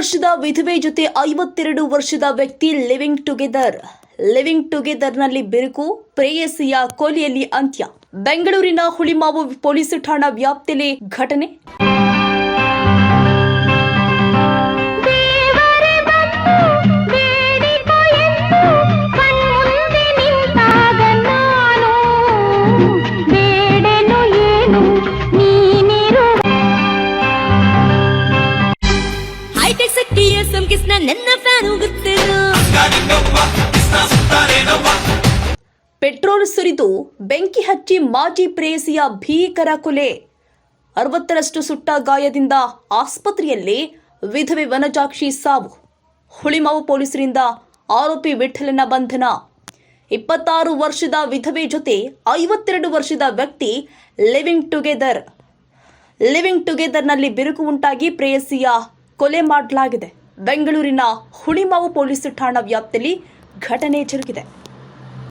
ವರ್ಷದ ವಿಧವೆ ಜೊತೆ ಐವತ್ತೆರಡು ವರ್ಷದ ವ್ಯಕ್ತಿ ಲಿವಿಂಗ್ ಟುಗೆದರ್ ಲಿವಿಂಗ್ ಟುಗೆದರ್ನಲ್ಲಿ ಬಿರುಕು, ಪ್ರೇಯಸಿಯ ಕೊಲೆಯಲ್ಲಿ ಅಂತ್ಯ. ಬೆಂಗಳೂರಿನ ಹುಳಿಮಾವು ಪೊಲೀಸ್ ಠಾಣಾ ವ್ಯಾಪ್ತಿಯಲ್ಲಿ ಘಟನೆ. ಎಸ್ ಎಂ ನನ್ನ ಪೆಟ್ರೋಲ್ ಸುರಿದು ಬೆಂಕಿ ಹಚ್ಚಿ ಮಾಜಿ ಪ್ರೇಯಸಿಯ ಭೀಕರ ಕೊಲೆ. ಅರವತ್ತರಷ್ಟು ಸುಟ್ಟ ಗಾಯದಿಂದ ಆಸ್ಪತ್ರೆಯಲ್ಲಿ ವಿಧವೆ ವನಜಾಕ್ಷಿ ಸಾವು. ಹುಳಿಮಾವು ಪೊಲೀಸರಿಂದ ಆರೋಪಿ ವಿಠಲನ ಬಂಧನ. ಇಪ್ಪತ್ತಾರು ವರ್ಷದ ವಿಧವೆ ಜೊತೆ ಐವತ್ತೆರಡು ವರ್ಷದ ವ್ಯಕ್ತಿ ಲಿವಿಂಗ್ ಟುಗೆದರ್. ಲಿವಿಂಗ್ ಟುಗೆದರ್ನಲ್ಲಿ ಬಿರುಕು ಉಂಟಾಗಿ ಪ್ರೇಯಸಿಯ ಕೊಲೆ ಮಾಡಲಾಗಿದೆ. ಬೆಂಗಳೂರಿನ ಹುಳಿಮಾವು ಪೊಲೀಸ್ ಠಾಣಾ ವ್ಯಾಪ್ತಿಯಲ್ಲಿ ಘಟನೆ ಜರುಗಿದೆ.